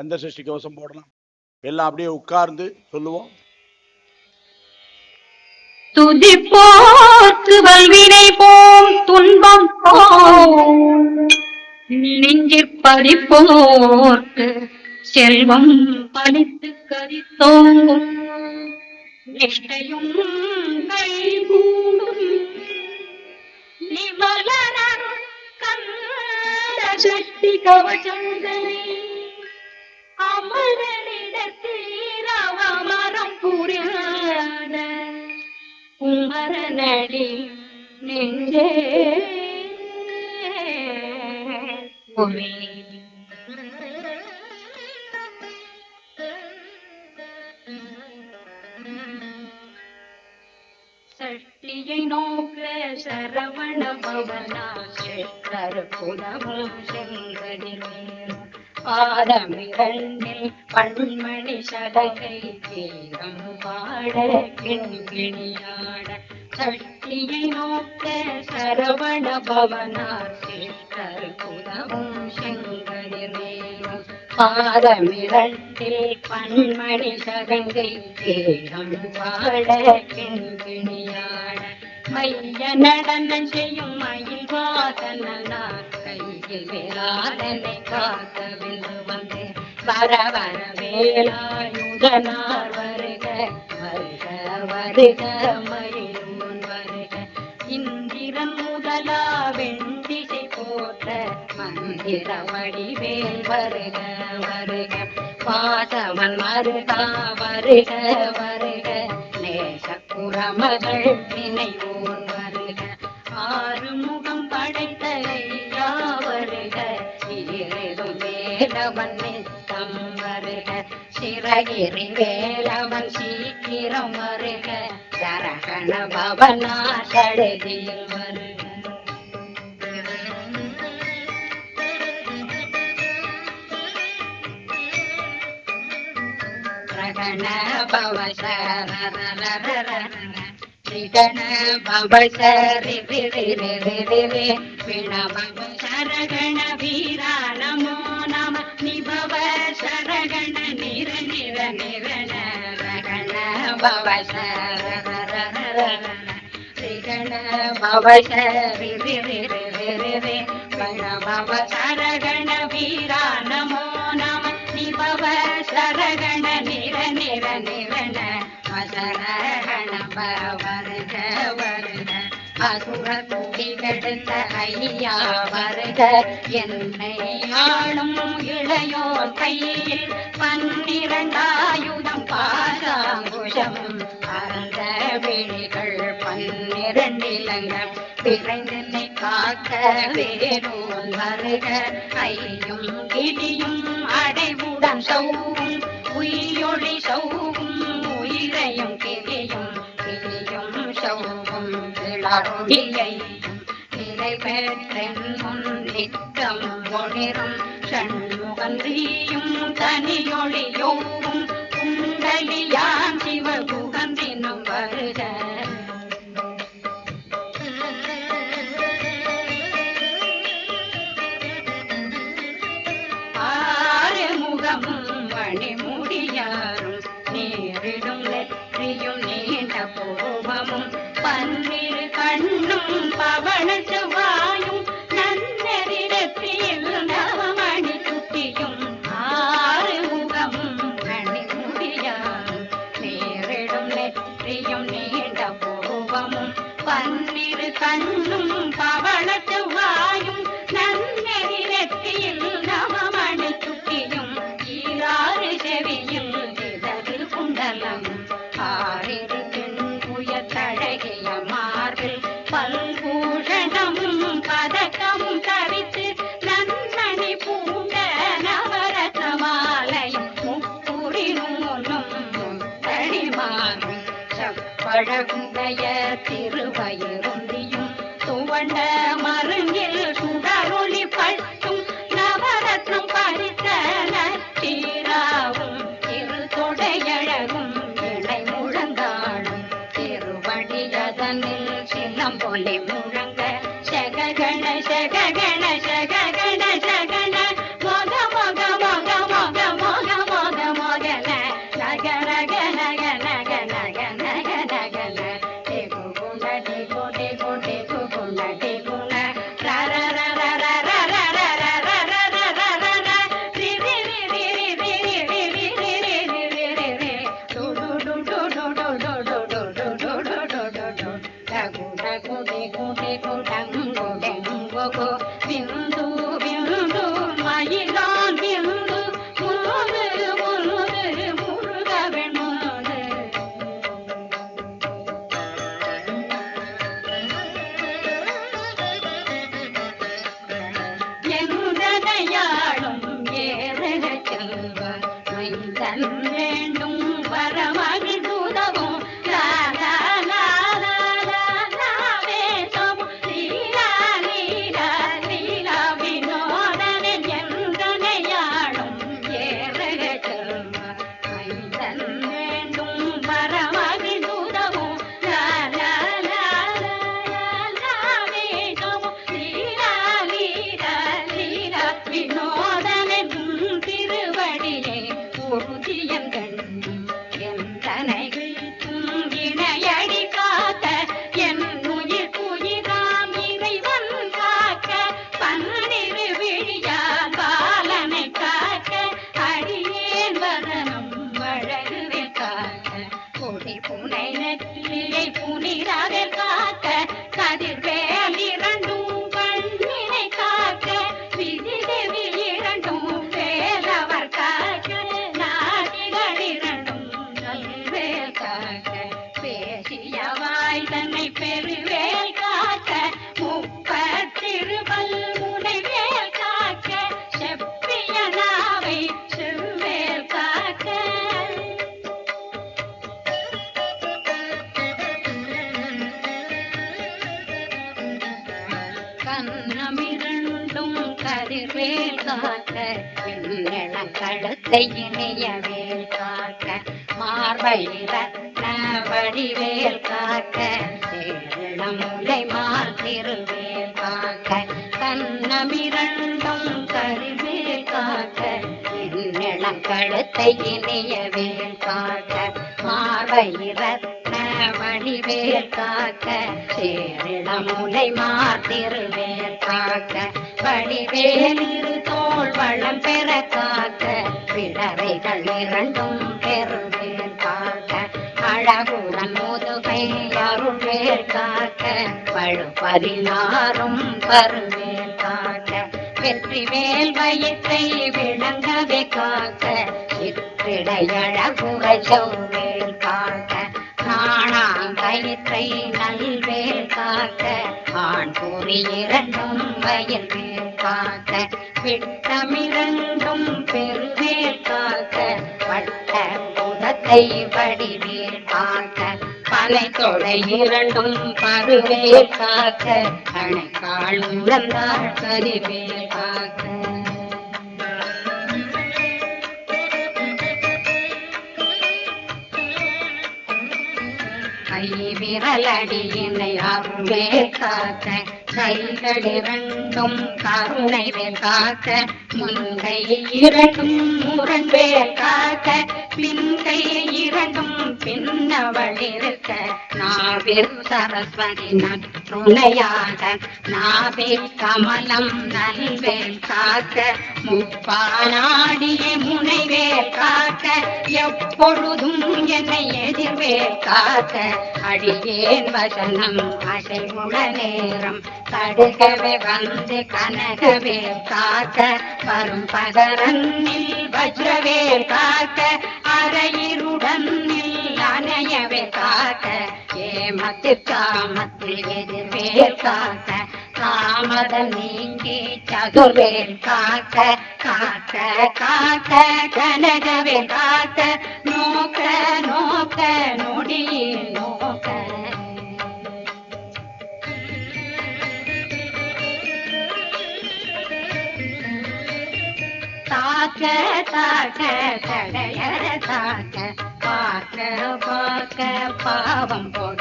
கந்த சஷ்டி கவசம் போடலாம் எல்லாம் அப்படியே உட்கார்ந்து சொல்லுவோம். துதிப்போர்க்கு வல்வினை போம் துன்பம் போம் நெஞ்சிற் போர்க்கு செல்வம் பழித்து கரித்தோங்கும். நிஷ்டையும் கைகூடும். நிமலனருள் கந்த சக்தி கவசங்களை அமரனிடத்தீரவமரம் புரியாத குமரனடி நெஞ்சே உமே. சட்டியை நோக்க சரவண பவனாசே செற்றர் செங்கடிலே செங்கடில் பாதமிரண்டில் பண்மணி சடகை வேதம் பாட கிண்கிணியாட சட்டியை நோக்க சரவண பவனார் சித்தர் சங்கரி செங்கடிலேயும் பாதமிரண்டில் பண்மணி சடங்கை வேதம் பாட கிண்கிணியாட மைய நடனம் செய்யும் மயில் வாதனார் வேளாதனை காக்க விந்து வந்து. வர வர வேலாயுதனார் வருக வருக வருக மயிலூன் வருக. இந்திரன் முதலா வெண்டிசை போற்ற மந்திர வடிவேல் வருக வருக. பாசவன் மருகா வருக வருக. நேச குரமகள் நினைவோன் வருக. ஆறு வேலவன் நித்தம் சிறகிரி வேலவன் சீக்கிரம் வருக சரகண பவனா சடதியில் வருக ரகண பவசரரரரரர. ரிகண பவசரி ரி ரி ரி ரி ரி ரி. ரகண பவசரரரரரர. ரிகண அசுர கூடி கெடுத்த ஐயா வருக. என்னை ஆளும் இளையோ கையில் பன்னிரண்டாயுதம் பாராங்குஷம் அந்த விழிகள் பன்னிரண்டிலங்கம் விரைந்தனை காக்க வேறோன் வருக. ஐயும் கிடியும் அடைவுடன் சௌவும். உயிரொளி சௌவும் உயிரையும் கிளியும் கிளறொளியையும் நிலை பெற்றென் முன் நித்தம் ஒளிரும் சண்முகந்தியும் தனியொளியோவும் गणेश गणेश गणेश இணைய வேல் காக்க மார்பயிர வடிவேல் காக்க சேரணம் முலை மாத்திருவேல் காக்க கண்ணமிரண்டும் கருவேல் காக்க இளம் கழுத்தை இணைய வேல் காக்க மார்பயிர வடிவேல் காக்க சேரிடம் முலை மாத்திருவேல் காக்க வடிவேல் இரு தோள் வளம் பெற காக்க பிடரைகள் இரண்டும் பெருவேல் காக்க அழகுடன் முதுகை அருள்வேல் காக்க பழு பருவேல் காக்க வெற்றி வேல் வயிற்றை விளங்கவே காக்க சிற்றிடையழகுரை செவ்வேல் காக்க நாணாம் கயிற்றை நல்வேல் காக்க ஆண் கூறி இரண்டும் வயல் வேல் காக்க விட்டமிரண்டும் பெருவேல் காக்க பட்ட புதத்தை வடிவேல் காக்க பனை தொடை இரண்டும் பருவேல் காக்க அணைக்கால் முழந்தாள் கரிவேல் காக்க. கை விரலடியினை அருளே காக்க கைகள் இரண்டும் கருணை வேல் காக்க முன்கை இரண்டும் முரண்வேல் காக்க பின்கை இரண்டும் பின்னவள் இருக்க நாவில் சரஸ்வதி நட்பு நற்றுணையாக நாவில் கமலம் நல்வேல் காக்க முப்பானாடிய முனைவேல் காக்க எப்பொழுதும் என்னை எதிர்வேல் காக்க. அடியேன் வசனம் அசைவுட நேரம் தடுகவே வந்து கனகவே காக்க வரும் பகரன்னில் வஜ்ரவேல் காக்க அரையிருடன் காமத்தில் எதிர்வேல் காக்க காமத நீங்கி சதுர்வேல் காக்க காக்க காக்க கனகவேல் காக்க நோக்க நோக்க நொடியில் நோக்க தாக்க தாக்க தடையற தாக்க பார்க்க பார்க்க பாவம் போக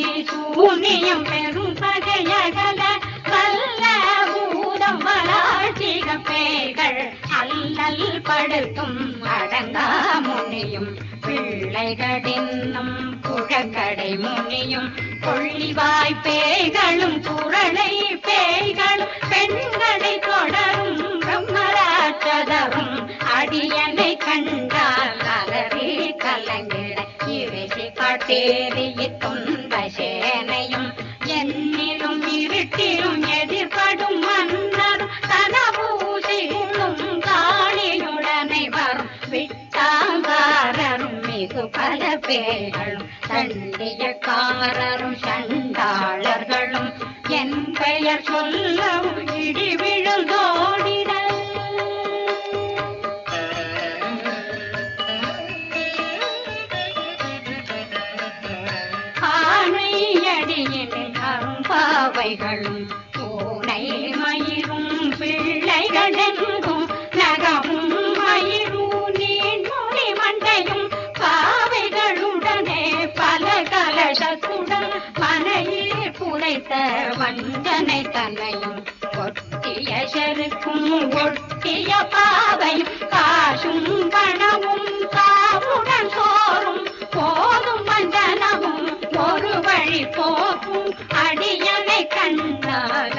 சூனியம் பெரும் பகையகல வல்ல பூதம் வளாட்சிக பேய்கள் அல்லல் படுத்தும் அடங்கா முனியும். பிள்ளைகளின்னும் புழக்கடை முனியும். கொள்ளிவாய் பேய்களும் குரளை பேய்களும் பெண்களை தொடரும் பிரம்மராட்சதரும். அடியனை கண்டால் அலறி கலங்கிட இறைசி காட்டேறிய தொன் சேனையும் என்னிலும் இருட்டிலும் எதிர்படும் மன்னரும் தனபூசிகளும் காளியுடனை வரும் விட்டாங்காரரும் மிகு பல பேர்களும் சண்டியக்காரரும் சண்டாளர்களும் என் பெயர் சொல்லும் பிள்ளைகளும் பூனை மயிரும் பிள்ளைகளெங்கும் நகமும் மயிரும் நீண்மொழி மண்டையும் பாவைகளுடனே பல கலசத்துடன் மனையில் புதைத்த வஞ்சனை தன்னையும் ஒட்டிய செருக்கும் ஒட்டிய பாவையும் காசும் பணமும் காவுடன் சோறும் போதும் வஞ்சனமும் ஒரு வழி போக்கும் அடியனை Bye. Bye.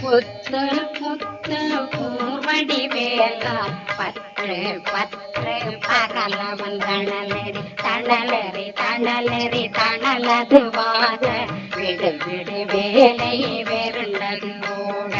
புத்து புத்து பூர்வடி வேலார் பற்று பற்று பகலவன் தணலரி தணலரி தணலரி தணலது வாத. விடு விடு வேலை வெருண்டது ஓட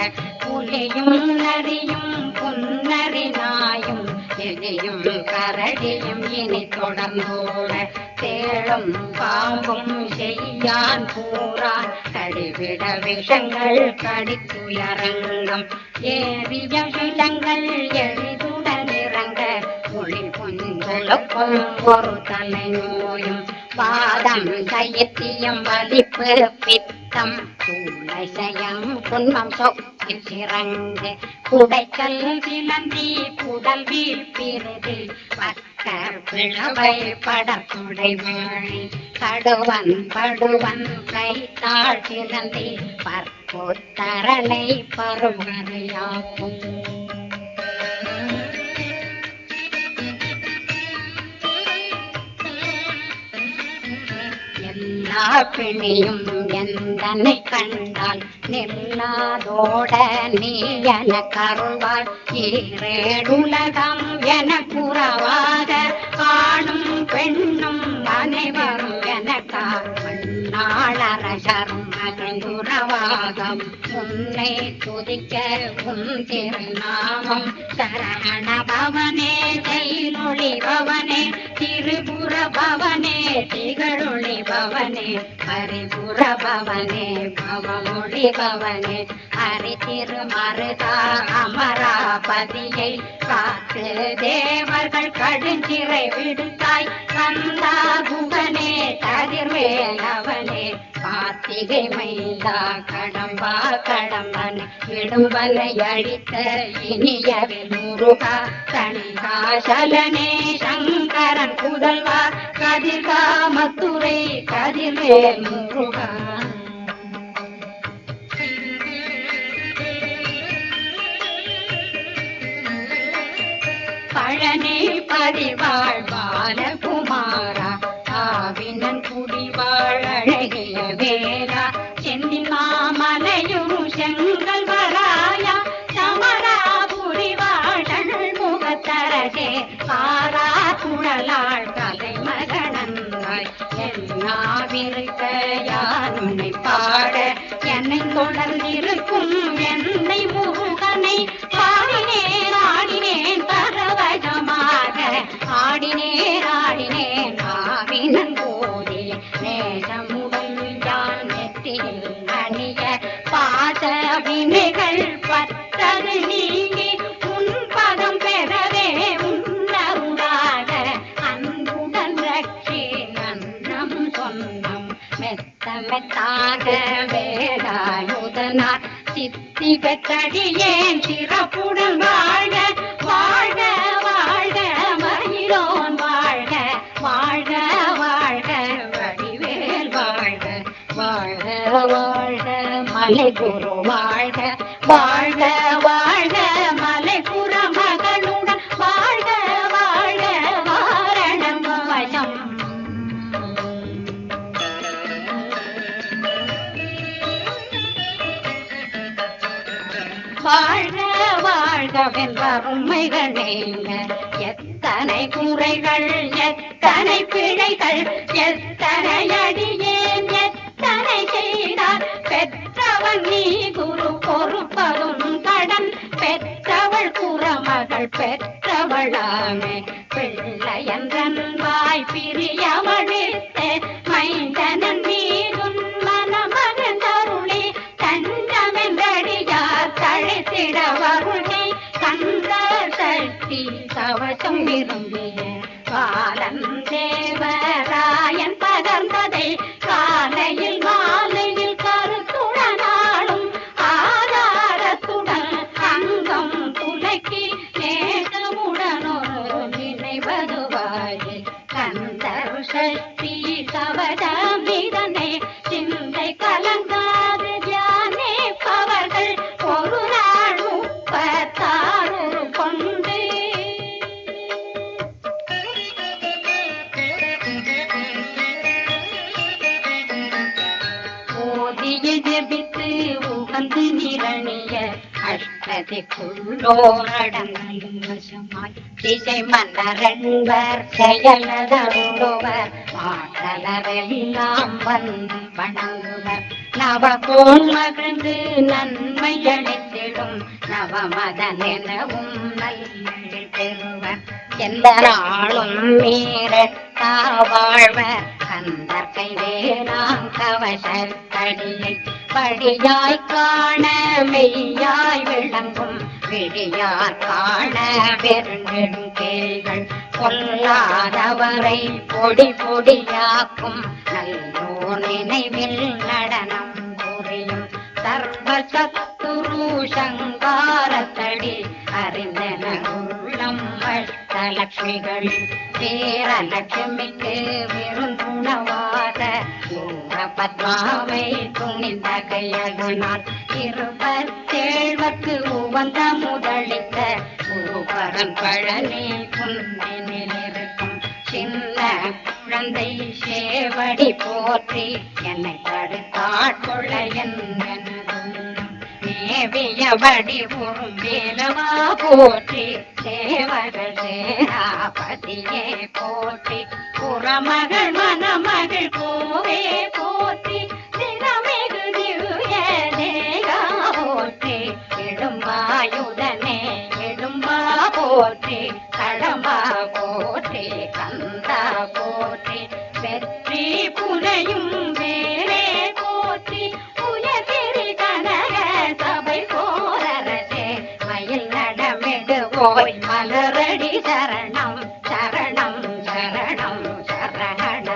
புலியும் நரியும் புன்னறி நாயும் எலியும் கரடியும் இனி தொடர்ந்தோட தேழும் பாம்பும் செய்யான் கூறான் கடிவிட விஷங்கள் கடித்துயரங்கம். ஏறிய விலங்கள் எளிதுடன் இறங்க. ஒளி பொன்குழப்பம் ஒரு தலை நோயும் பாதம் சைத்தியம் வலிப்பு பித்தம். சூளைசயம் குன்மம் சொக்கில் சிறங்கு. குடைச்சல் சிலந்தி புடல் வீழ்பிறது பக்க பிளவை படக்குடை வாழி. கடுவன் படுவன் கை தாழ் சிலந்தி பற்பொத்தரலை பருவரையாக்கும் எல்லா பிணியும் எந்தனை கண்டால் நெல்லாதோட நீ என கருவாள் ஈரேடுலகம் என புறவாத ஆணும் பெண்ணும் அனைவரும் எனக்கா மண்ணாளரசரும் மகிழ்ந்துறவாகம். உன்னை துதிக்க உன் திருநாமம் சரண பவனே தைலொளி பவனே திரிபுர பவனே திகழொளி பவனே பரிபுர பவனே பவமொழி பவனே. ஹரி திருமருதா அமராபதியை காத்து தேவர்கள் கடுஞ்சிறை விடுத்தாய் கந்தா குகனே வேலவனே கார்த்திகை மைந்தா கடம்பா கடம்பன் விடும்பலை அழித்த இனியவில் முருகா தனிகாசலனே சங்கரன் புதல்வா கதிர்காமத்துறை கதிர்வேல் முருகா. பழனி பதிவாழ் பாலகுமாரா ஆவினன் குடி தொடர்ந்திருக்கும் என்னை முருகனை. பாடினேன் ஆடினேன் பரவசமாக. ஆடினேன் சித்தி சிறப்புடன் வாழ்க வாழ்க வாழ்க மயிலோன் வாழ்க வாழ்க வாழ்க வடிவேல் வாழ்க வாழ்க வாழ்க மலை வாழ்கவென்றருமைகள் உண்மைகள் எத்தனை குறைகள் எத்தனை பிழைகள் எத்தனை அடியேன் எத்தனை செய்தார்? பெற்றவன் நீ குரு பொறுப்பதும் கடன். பெற்றவள் குறமகள் பெற்றவளாமே. பிள்ளையன்றன் வாய் பிரியமழித்து மைந்தனன் மீதுன் ஜபித்து உகந்து நிரணிய அஷ்டதிக்குள்ளோரடங்கும் வசமாய் திசை மன்னரன்பர் செயலதருடுவர் மாற்றலரெல்லாம் வந்து வணங்குவர். நவகோள் மகிழ்ந்து நன்மை அளித்திடும் நவமதன் எனவும் நல்ல பெறுவர். எந்த நாளும் மீறட்டா வாழ்வர். கந்தர் கைவேலாம் கவசத்தடியை படியாய் காண மெய்யாய் விளங்கும் விடியார் காண பெருங்கெடும் கொல்லாதவரை பொடி பொடியாக்கும் நல்லோ நினைவில் நடனம் புரியும் சர்வ சத்துரு சங்காரத்தடி அறிந்தன அஷ்டலட்சுமிகளில் வீரலட்சுமிக்கு விருந்துணவாத பத்மாவை துணிந்த கையகனால் இருபத்தேழ்வர்க்கு உவந்த முதலித்த குருபரன் பழனி குன்றினில் இருக்கும் சின்ன குழந்தை சேவடி போற்றி என்னை தடுத்தாட்கொள்ள என்ன மேவியபடி உறும் வேலவா போற்றி தேவர்கள் சேராபதியே போற்றி புறமகள் மணமகள் கோவே போற்றி தினமிகு திவ்ய தேகா போற்றி இடும்பாயுதனே இடும்பா போற்றி போய் மலரடி சரணம் சரணம் சரணம் சரணம்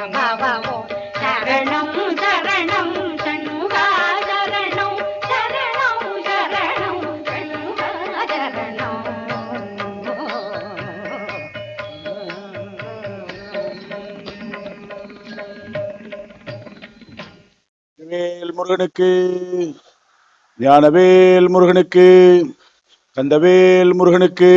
சரணம் சண்முகா சரணம் சரணம் சரணம் சண்முகா சரணம். முருகனுக்கு ஞானவேல் முருகனுக்கு. கந்தவேல் முருகனுக்கு.